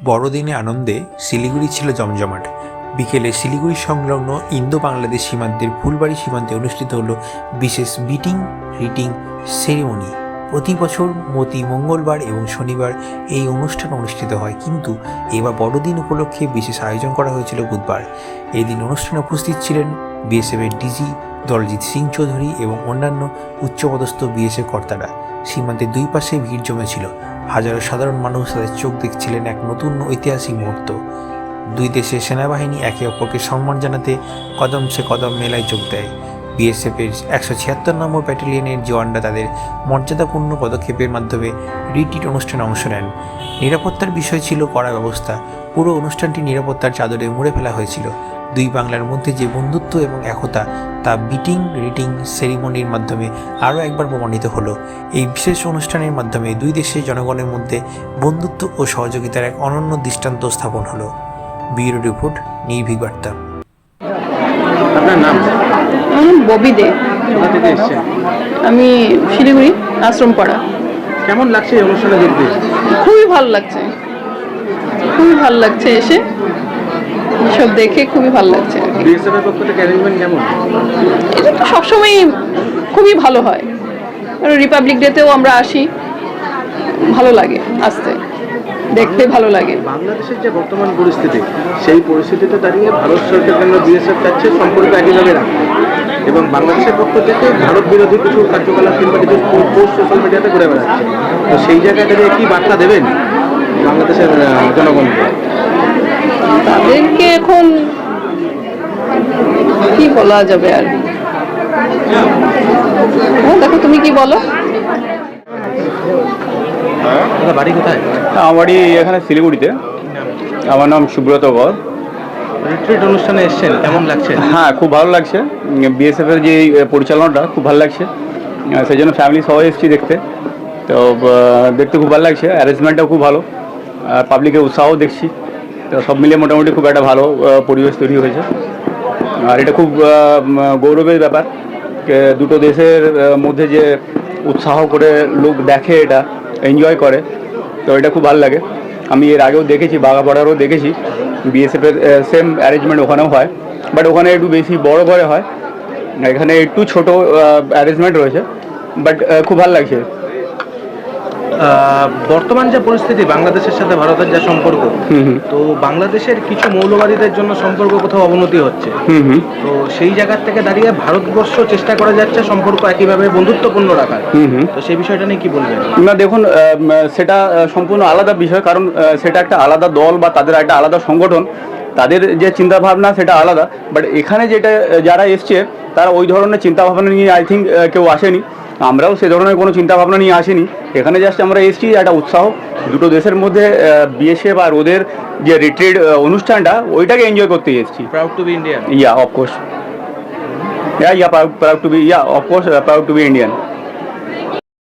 বড়দিনে আনন্দে শিলিগুড়ি ছিল জমজমাট। বিকেলে শিলিগুড়ি সংলগ্ন ইন্দো বাংলাদেশ সীমান্তের ফুলবাড়ি সীমান্তে অনুষ্ঠিত হলো বিশেষ বিটিং, রিটিং সেরিমনি। প্রতি বছর মতি মঙ্গলবার এবং শনিবার এই অনুষ্ঠান অনুষ্ঠিত হয়, কিন্তু এবার বড়দিন উপলক্ষে বিশেষ আয়োজন করা হয়েছিল বুধবার। এই দিন অনুষ্ঠানে উপস্থিত ছিলেন বিএসএফের ডিজি দলজিৎ সিং চৌধুরী এবং অন্যান্য উচ্চপদস্থ বিএসএফ কর্তারা। সীমান্তের দুই পাশে ভিড় জমেছিল। হাজারো সাধারণ মানুষ তাদের চোখ দেখছিলেন এক নতুন ঐতিহাসিক মুহূর্ত। দুই দেশের সেনাবাহিনী একে অপরকে সম্মান জানাতে কদম সে কদম মেলায় যোগ দেয়। বিএসএফের একশো ছিয়াত্তর নম্বর ব্যাটালিয়নের জওয়ানরা তাদের মর্যাদাপূর্ণ পদক্ষেপের মাধ্যমে রিটিট অনুষ্ঠানে অংশ নেন। নিরাপত্তার বিষয় ছিল কড়া ব্যবস্থা। পুরো অনুষ্ঠানটি নিরাপত্তার চাদরে মুড়ে ফেলা হয়েছিল। দুই বাংলার মধ্যে যে বন্ধুত্ব এবং একতা তা বিটিং রিটিং সেরিমনির মাধ্যমে আরও একবার প্রমাণিত হলো। এই বিশেষ অনুষ্ঠানের মাধ্যমে দুই দেশের জনগণের মধ্যে বন্ধুত্ব ও সহযোগিতার এক অনন্য দৃষ্টান্ত স্থাপন হলো। ব্যুরো রিপোর্ট নির্ভীক বার্তা। আপনার নাম? ববি দে। আমি শিলিগুড়ি আশ্রম পাড়া কেমন লাগছে এই অনুষ্ঠানে দেখতে খুবই ভালো লাগছে। খুবই ভালো লাগছে এসে। সব দেখে খুবই ভালো লাগছে এটা তো সবসময় খুবই ভালো হয়। রিপাবলিক ডেতেও আমরা আসি ভালো লাগে আসতে দেখতে ভালো লাগে। বাংলাদেশের যে বর্তমান পরিস্থিতি সেই পরিস্থিতিতে দাঁড়িয়ে ভারত সরকার কেন্দ্র বিএসএফ চাচ্ছে সম্পর্ক একইভাবে রাখতে এবং বাংলাদেশের পক্ষ থেকে ভারত বিরোধী কিছু কার্যকলাপ কিংবা কিছু পোস্ট সোশ্যাল মিডিয়াতে ঘুরে বেড়াচ্ছে। তো সেই জায়গায় দাঁড়িয়ে কি বার্তা দেবেন বাংলাদেশের জনগণকে? তাদেরকে এখন কি বলা যাবে আর? ও, দেখো তুমি কি বলো? বাড়ি কোথায়? আমার বাড়ি এখানে শিলিগুড়িতে। আমার নাম সুব্রত কর রিট্রিট অনুষ্ঠানে এসছেন কেমন লাগছে? হ্যাঁ খুব ভালো লাগছে। বিএসএফ এর যে পরিচালনাটা খুব ভালো লাগছে। সেই জন্য ফ্যামিলি সবাই এসেছি দেখতে। তো দেখতে খুব ভালো লাগছে। অ্যারেঞ্জমেন্টটাও খুব ভালো। আর পাবলিকের উৎসাহও দেখছি। তো সব মিলিয়ে মোটামুটি খুব একটা ভালো পরিবেশ তৈরি হয়েছে। আর এটা খুব গৌরবের ব্যাপার দুটো দেশের মধ্যে যে উৎসাহ করে লোক দেখে এটা এনজয় করে, তো এটা খুব ভালো লাগে। আমি এর আগেও দেখেছি বাগাপাড়ারও দেখেছি বিএসএফের সেম অ্যারেঞ্জমেন্ট ওখানেও হয় বাট ওখানে একটু বেশি বড় করে হয়। এখানে একটু ছোট অ্যারেঞ্জমেন্ট রয়েছে বাট খুব ভালো লাগছে। বর্তমান যে পরিস্থিতি বাংলাদেশের সাথে ভারতের যা সম্পর্ক তো বাংলাদেশের কিছু মৌলবাদীদের জন্য সম্পর্ক কোথাও অবনতি হচ্ছে। হুম হুম। তো সেই জায়গার থেকে দাঁড়িয়ে ভারতবর্ষ চেষ্টা করা যাচ্ছে সম্পর্ক একইভাবে বন্ধুত্বপূর্ণ রাখার। হুম হুম। তো সেই বিষয়টা নিয়ে কি বলবেন? না দেখুন সেটা সম্পূর্ণ আলাদা বিষয় কারণ সেটা একটা আলাদা দল বা তাদের একটা আলাদা সংগঠন। তাদের যে চিন্তা ভাবনা সেটা আলাদা। বাট এখানে যেটা যারা এসছে তারা ওই ধরনের চিন্তা ভাবনা নিয়ে আই থিঙ্ক কেউ আসেনি। আমরাও সে ধরনের কোনো চিন্তা ভাবনা নিয়ে আসিনি। এখানে জাস্ট আমরা এসেছি একটা উৎসাহ। দুটো দেশের মধ্যে বিএসএফ আর ওদের যে রিট্রিট অনুষ্ঠানটা ওইটাকে এনজয় করতে এসেছি। Proud to be Indian yeah of course yeah yeah proud to be yeah of course proud to be Indian